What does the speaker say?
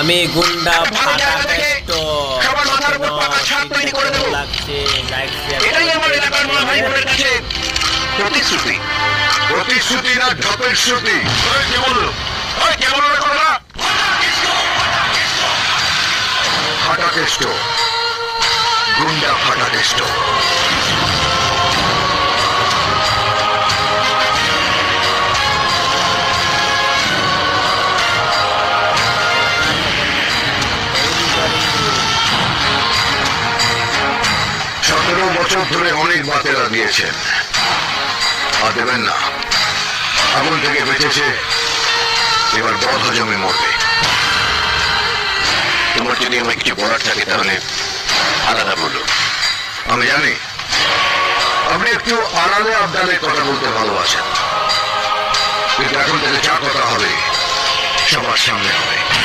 আমি গুন্ডা ফাটা থেকে সবার মাথার উপর পাকা ছাদ তৈরি করে দেবো। লাগছে লাইক শেয়ার এটাই আমার এলাকার মা ভাই বোনের কাছে প্রতিশ্রুতি। প্রতিশ্রুতি না ঢপের শ্রুতি ওই কে ওই কে বলল রে কথা ফাটা কেষ্ট। গুন্ডা ফাটা বছর ধরে অনেক বাতেরা দিয়েছেন আর দেবেন না। আগুন থেকে বেঁচেছে এবার বধ জমে মরবে। তোমার যদি আমায় কিছু বলার থাকে তাহলে আলাদা বলো। আমি জানি। আপনি একটু আড়ালে আবদালে কথা বলতে ভালোবাসেন। কিন্তু এখন থেকে যা কথা হবে সবার সামনে হবে।